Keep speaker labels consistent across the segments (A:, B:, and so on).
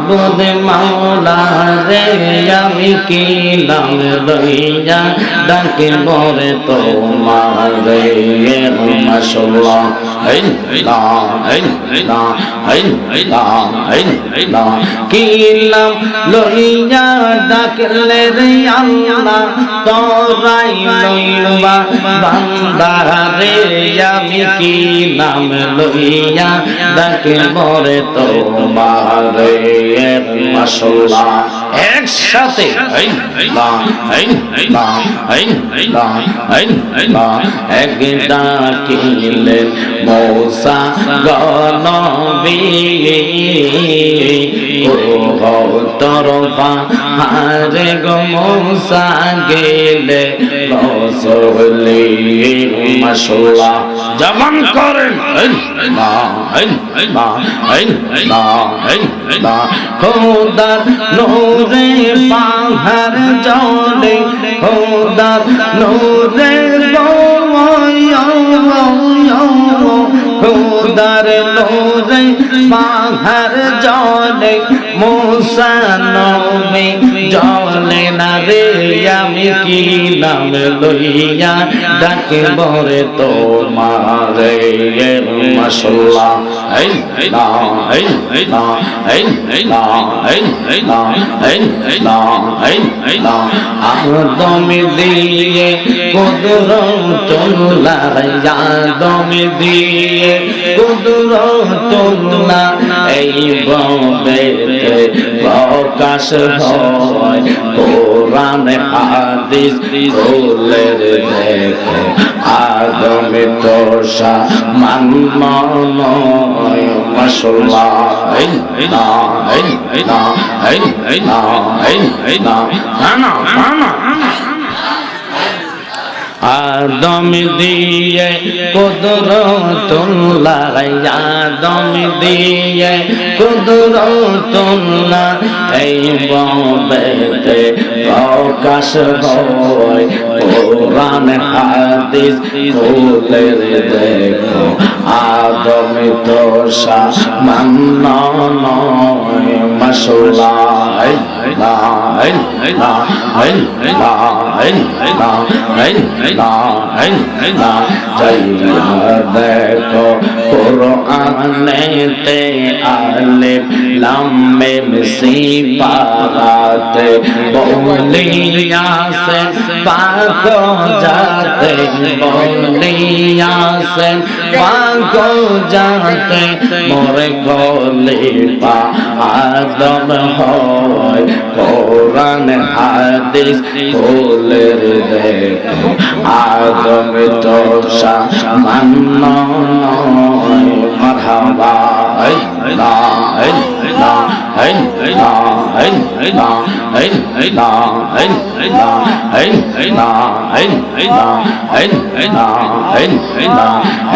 A: মাবুদ মাওলা রে, আমি কি নাম লইয়া ডাকে মরে তোমার রে? মাশাল্লাহ আইন লইয়া ডাকলে রে আল্লাহ? তোরাই লইবা বান্দা রে, আমি কি নাম লইয়া ডাকে মরে তোমার রে? মাশাআল্লাহ একসাথে ডাকিলেন মৌসা গণবী তরফা হারে গো মৌসা গেলে রসলে মশলা করেন না না না না খোদার নূরে পাহাড় জলে খোদার নূরে খোদার নূরে পাহাড় জলে মুসা নমে জলে মনে না রে আমি কি নাম লইয়া ডাকে বরে তো মারে মশলা দমে দিয়ে কুদুর তোলা দমে দিয়ে কুদুর তোলা জীবনেতে প্রকাশ হয় কোরআন হাদিস খোলের দেখে আদমে তোষা মান মনয় মশলা না না না না না না না আদম দিয়ে কুদরতুল্লাহ, আদম দিয়ে কুদরতুল্লাহ, এই ববেতে প্রকাশ হয়। কোরআন, হাদিস খুলে দেখো, আদম তো সামান্য নয় মাশাল্লাহ देखो कुरान ते आलिम लम्बे सी पाते बोलिया से पाक जाते बोलिया से पाक जाते मोरे गोली पा আদম হয় কোরআন হাদিস খোলের দেখো। আদম তো সামান্য মারহাবা।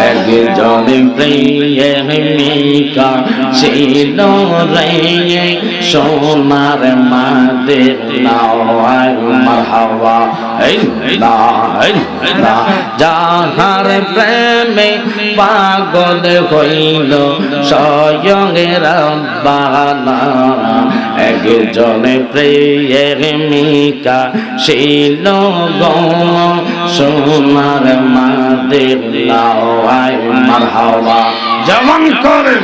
A: একজন প্রিয়মিকা ছিল রে সোনার মাদের নাওয়ার মারহাবা যাহার প্রেমে পাগল হইল স্বয়ং রব্বানা। একজন প্রেমিকা ছিল গো। সোনার মাদের লাওয়াই মারহাবা। জবান করেন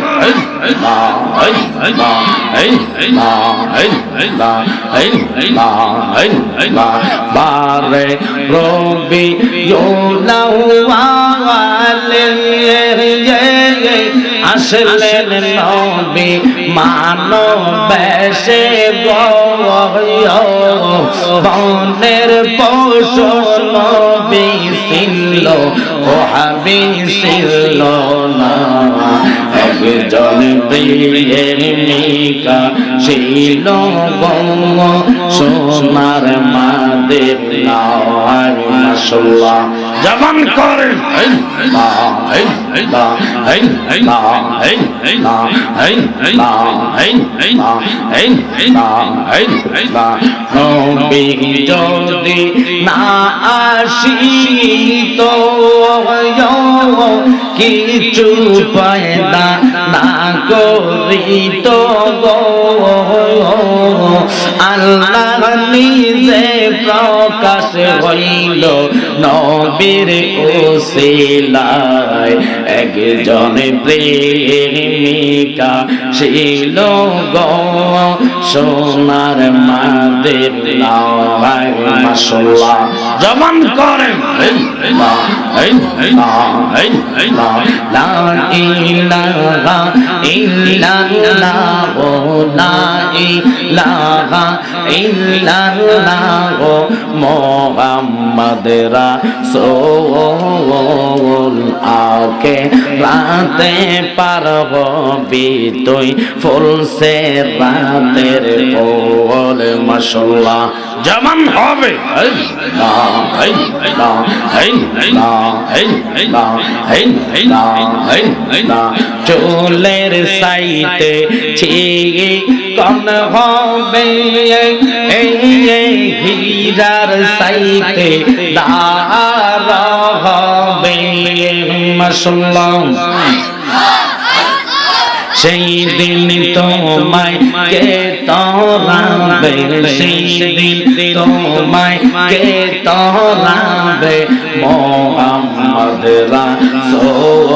A: বারে রবি আসলেন নবী মানবেশে বনের পশু ও হাবি ছিল একজন প্রেমিকা ছিল সোনার মাদের নাওয়ার মাসাল্লাহ জবান করেন। যদি না আসি তো কিছু পয়দা না করিত আল্লাহ নিজে প্রকাশ হইল নবীর ওসিলায় একজন প্রেমিকা ছিল গো সোনার মাদের মাসাল্লাহ জবান করেন। লা ইলাহা আকে রাতে পারবি তুই ফুলসে রাতের পর মাশাল্লাহ যেমন হবে। চুলের সাইতে ছিগে কন হবে। হীরার সাইতে দার হবে। মাসাল্লাহ সেই দিন তোমায় কে তরাবে সেই দিন তোমায় কে তরাবে মোহাম্মদ রাসূল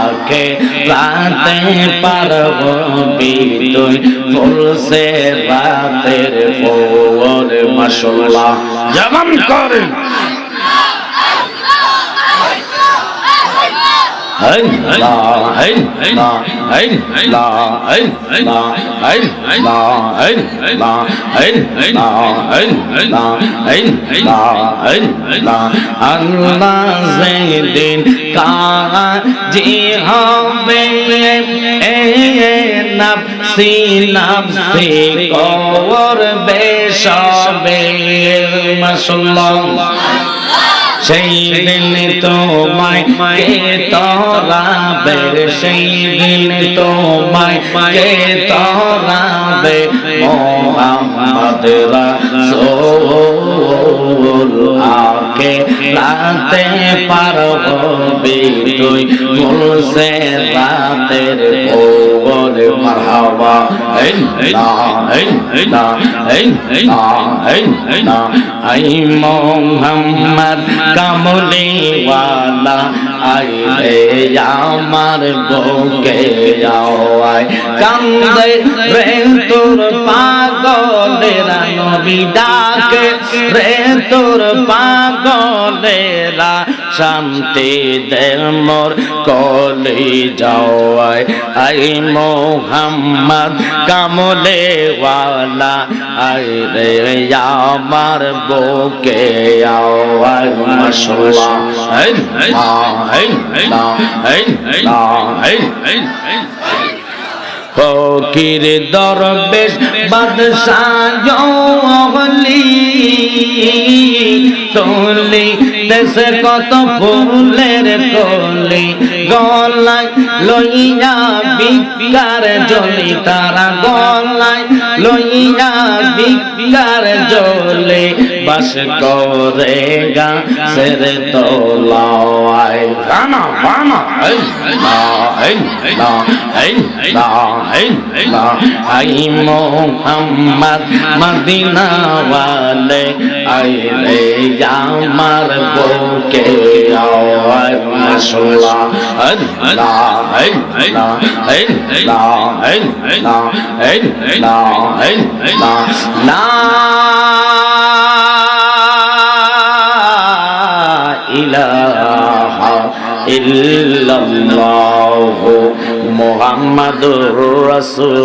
A: আকে রাতে পারবি তুই ফুলসে রাতের ফুল মাশাআল্লাহ জবান করেন Hey, la, hey, আল্লাহ যেদিন কাজে হবে নাফসি নাফসি করবে সবে মাশাআল্লাহ সেই দিন তোমায় কে তলাবে সেই দিন তোমায় কে তলাবে মোহাম্মদ রাসূল আকে রাতে পার হবি তুই? মুলসে রাতের কবর মারহাবা আইন আইন আইন আইন আইন আইন আই মোহাম্মদ কামলি ওয়ালা আইলে আমার বউকে আওয়ায় কান্দে রে তোর পাগলেরা নবী ডাকে। রে তোর পাগলেরা শান্তি দেন মোর কলি যাওয়ায় আই মোহাম্মদ কামলে ওয়ালা আই রে আমার বুকে আওয়ায়। মাশাআল্লাহ আই আই আই আই আই আই আই ফকির দরবেশ বাদশাহলি তোলি দেশে কত ফুলের কলি গলায় লইয়া বিকার জলি তারা গলায় লইয়া বিকার জলে বাস করে গা সের তোলায় গানা গানা এই লা এই লা এই আই মোহাম্মদ মদিনাওয়ালে আই রে আমার বুকে আওয়াজ মশলা আল্লাহ আল্লাহ আল্লাহ আল্লাহ আল্লাহ আল্লাহ লা ইলাহা ইল্লাল্লাহু মোহাম্মদ রসুল।